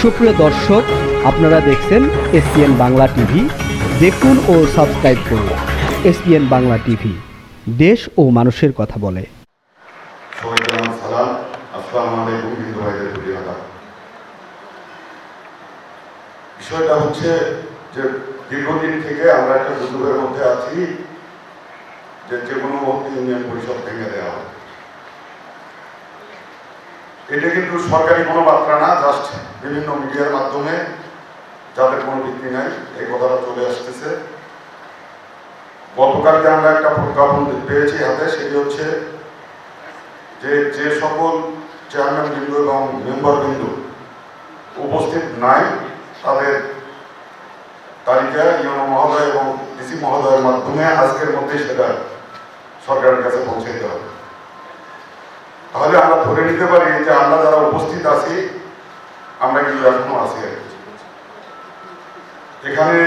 সুপ্রিয় দর্শক, আপনারা দেখছেন এসপিএন বাংলা টিভি। দেখুন ও সাবস্ক্রাইব করুন এসপিএন বাংলা টিভি। দেশ ও মানুষের কথা বলে। বিষয়টা হচ্ছে যে দীর্ঘদিন থেকে আমরা একটা দুর্যোগের মধ্যে আছি যে যে কোনো মুহূর্তে ইউনিয়ন পরিষদ ভেঙে দেওয়া হবে এটা কিন্তু সরকারি কোনো বার্তা না জাস্ট বিভিন্ন মিডিয়ার মাধ্যমে, যাদের কোনো ভিত্তি নাই, এই কথাটা চলে আসতেছে। গতকালকে আমরা একটা প্রজ্ঞাপন পেয়েছি হাতে, সেটি হচ্ছে যে যে সকল চেয়ারম্যান বিন্দু এবং মেম্বার বিন্দু উপস্থিত নাই, তাদের তালিকা ইউনো মহোদয় এবং ডিসি মহোদয়ের মাধ্যমে আজকের মধ্যে সেটা সরকারের কাছে পৌঁছে দিতে হবে। তাহলে আমরা ধরে নিতে পারি যে আমরা যারা উপস্থিত আছি, আমরা কিন্তু এখনও আছি। এখানে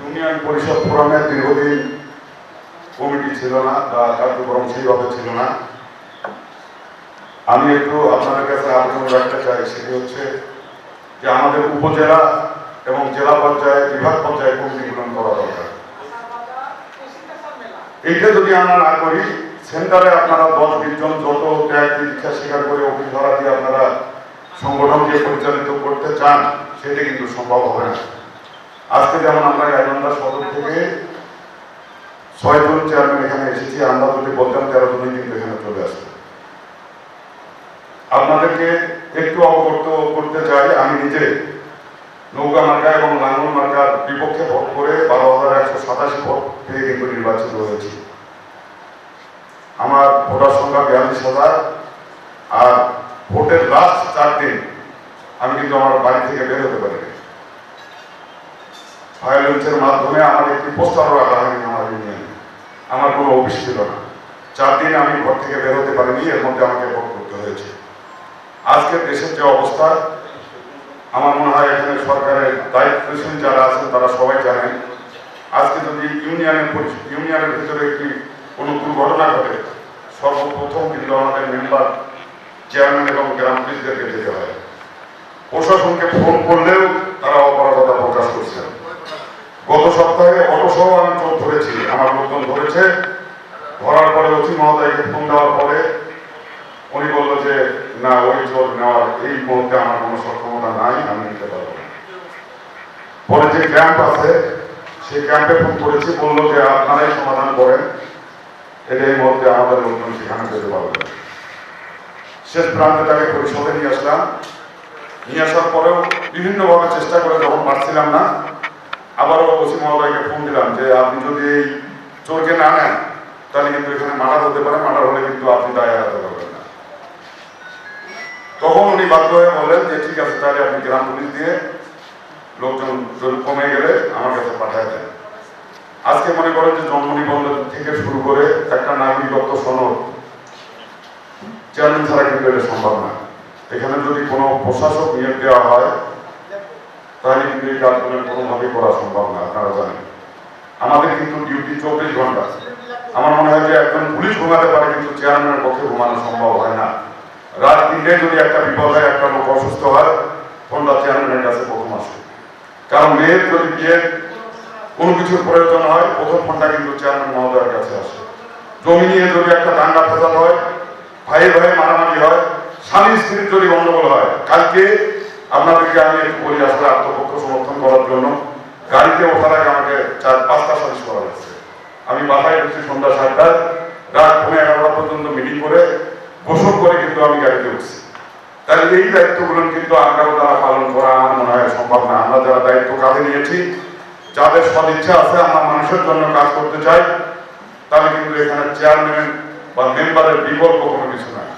ইউনিয়ন পরিষদ ফোরামের দীর্ঘদিন কমিটি ছিল না বা কার্যক্রম সেইভাবে ছিল না আমি একটু আপনাদের কাছে আবেদন রাখতে চাই, সেটি হচ্ছে যে আমাদের উপজেলা এবং জেলা পর্যায়ে, বিভাগ পর্যায়ে কমিটি গঠন করা দরকার এইটা যদি আমরা না করি সেন্টারে আপনারা দশ বিশ জন যত ত্যাগ দীক্ষা স্বীকার করে অফিস ধরা দিয়ে আপনারা সংগঠনকে পরিচালিত করতে চান, সেটা কিন্তু সম্ভব হবে না। আজকে যেমন আমরা গাইবান্ধা সদর থেকে ছয়জন চেয়ারম্যান এখানে এসেছি, আমরা যদি বলতাম তেরো জনই কিন্তু এখানে চলে আসতো। আপনাদেরকে একটু অবগত করতে চাই, আমি নিজে নৌকা মার্কা এবং লাঙ্গল মার্কার বিপক্ষে ভোট করে বারো হাজার একশো সাতাশি ভোট পেয়ে কিন্তু নির্বাচিত হয়েছি। আমার ভোটার সংখ্যা বিয়াল্লিশ হাজার, আর ভোটের লাস্ট চার দিন আমি কিন্তু আমার বাড়ি থেকে বের হতে পারিনি। ভায়োলেন্সের মাধ্যমে আমার একটি পোস্টার রাখা হয়নি আমার ইউনিয়নে আমার কোনো অফিস ছিল না। চার দিন আমি ঘর থেকে বের হতে পারিনি, এর মধ্যে আমাকে ভোট করতে হয়েছে। আজকে দেশের যে অবস্থা, আমার মনে হয় এখানে সরকারের দায়িত্বশীল যারা আছেন তারা সবাই জানেন। আজকে যদি ইউনিয়নের পরি- ইউনিয়নের ভিতরে একটি কোনো দুর্ঘটনা ঘটে। সর্বপ্রথম কিন্তু আমাদের মেম্বার, চেয়ারম্যান এবং গ্রাম পুলিশদেরকে যেতে হয়। প্রশাসনকে ফোন করলেও তারা অপরাধতা প্রকাশ করছেন। গত সপ্তাহে অটো সহ আমি চোখ ধরেছি। আমার লোকজন ধরেছে। ধরার পরে অতি মহোদয়কে ফোন দেওয়ার পরে উনি বলল যে, না, ওই চোর নেওয়ার এই মুহূর্তে আমার কোনো সক্ষমতা নাই, আমি নিতে পারব পরে যে ক্যাম্প আছে, সেই ক্যাম্পে ফোন করেছি। বলল যে, আপনারাই সমাধান করেন। এটা এই মুহূর্তে আমাদের লোকজন সেখানে যেতে পারবে শেষ প্রান্তে তাকে পরিষদে নিয়ে আসলাম। নিয়ে আসার পরেও বিভিন্নভাবে চেষ্টা করে যখন পারছিলাম না, আবারও ওসি মহোদয়কে ফোন দিলাম যে, আপনি যদি এই চোরকে না নেন, তাহলে কিন্তু এখানে মার্ডার হতে পারে। মার্ডার হলে কিন্তু আপনি দায় এড়াতে পারবেন না। তখন উনি বাধ্য হয়ে বললেন যে, ঠিক আছে, তাহলে আপনি গ্রাম পুলিশ দিয়ে লোকজন কমে গেলে আমার কাছে পাঠায় দেন। আজকে মনে করেন যে জন্ম নিবন্ধন থেকে শুরু করে একটা নাগরিকত্ব সনদ, চেয়ারম্যান ছাড়া কিন্তু এটা সম্ভব না। এখানে যদি কোনো প্রশাসক নিয়োগ দেওয়া হয়, তাহলে কিন্তু এই কাজগুলো কোনোভাবেই করা সম্ভব না, আপনারা জানেন। আমাদের কিন্তু ডিউটি চব্বিশ ঘণ্টা। আমার মনে হয় যে একজন পুলিশ ঘুমাতে পারে কিন্তু চেয়ারম্যানের পক্ষে ঘুমানো সম্ভব হয় না। রাত তিনটে যদি একটা বিপদ হয়, একটা লোক অসুস্থ হয়, ফোনটা চেয়ারম্যানের কাছে প্রথম আসে। কারণ মেয়ের যদি বিয়ের কোনো কিছুর প্রয়োজন হয়, প্রথম ফোনটা কিন্তু চেয়ারম্যান মহোদয়ের কাছে আসে। জমি নিয়ে যদি একটা দাঙ্গা ফেসাদ হয় ভাই ভাই মারামারি হয় স্বামী স্ত্রীর যদি গন্ডগোল হয়, কালকে আপনাদেরকে আমি একটু বলি, আসলে আত্মপক্ষ সমর্থন করার জন্য, গাড়িতে ওঠার আগে আমাকে চার, পাঁচটা সালিশ করা হয়েছে। আমি বাসায় ঢুকছি সন্ধ্যা সাতটায় রাত পৌনে এগারোটা পর্যন্ত মিটিং করে গোসল করে কিন্তু আমি গাড়িতে উঠছি। তাহলে এই দায়িত্বগুলো কিন্তু আমরাও তারা পালন করা আমার মনে হয় সম্ভব না। আমরা যারা দায়িত্ব কাঁধে নিয়েছি যাদের সদিচ্ছা আছে, আমরা মানুষের জন্য কাজ করতে চাই, তাহলে কিন্তু এখানে চেয়ারম্যান বা মেম্বারের বিকল্প কোনো কিছু নাই।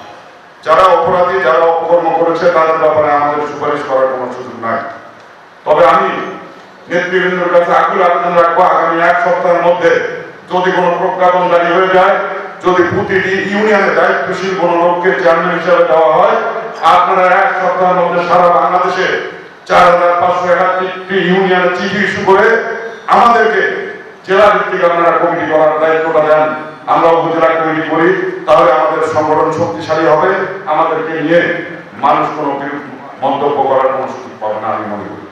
যারা অপরাধী, যারা অপকর্ম করেছে, তাদের ব্যাপারে আমাদের সুপারিশ করার কোনো সুযোগ নাই। তবে আমি নেতৃবৃন্দের কাছে আকুল আবেদন রাখব, আগামী এক সপ্তাহের মধ্যে যদি কোনো প্রজ্ঞাপন জারি হয়ে যায়, যদি প্রতিটি ইউনিয়নে দায়িত্বশীল কোনো লোককে চেয়ারম্যান হিসাবে দেওয়া হয়, আপনারা এক সপ্তাহের মধ্যে সারা বাংলাদেশে চার হাজার পাঁচশো একাত্তরটি ইউনিয়নে চিঠি ইস্যু করে আমাদেরকে জেলা ভিত্তিক আপনারা কমিটি করার দায়িত্বটা দেন। আমরা উপজেলা কমিটি করি, তাহলে আমাদের সংগঠন শক্তিশালী হবে। আমাদেরকে নিয়ে মানুষ কোনো মন্তব্য করার কোনো সুযোগ পাবে না আমি মনে করি।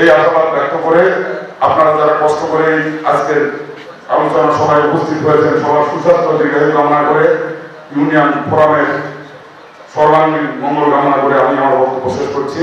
এই আশাবাদ ব্যক্ত করে আপনারা যারা কষ্ট করে আজকের আলোচনা সভায় উপস্থিত হয়েছেন, সবার সুস্বাস্থ্য দীর্ঘায়ু কামনা করে ইউনিয়ন ফোরামের সর্বাঙ্গীন মঙ্গল কামনা করে আমি আমার বক্তব্য শেষ করছি।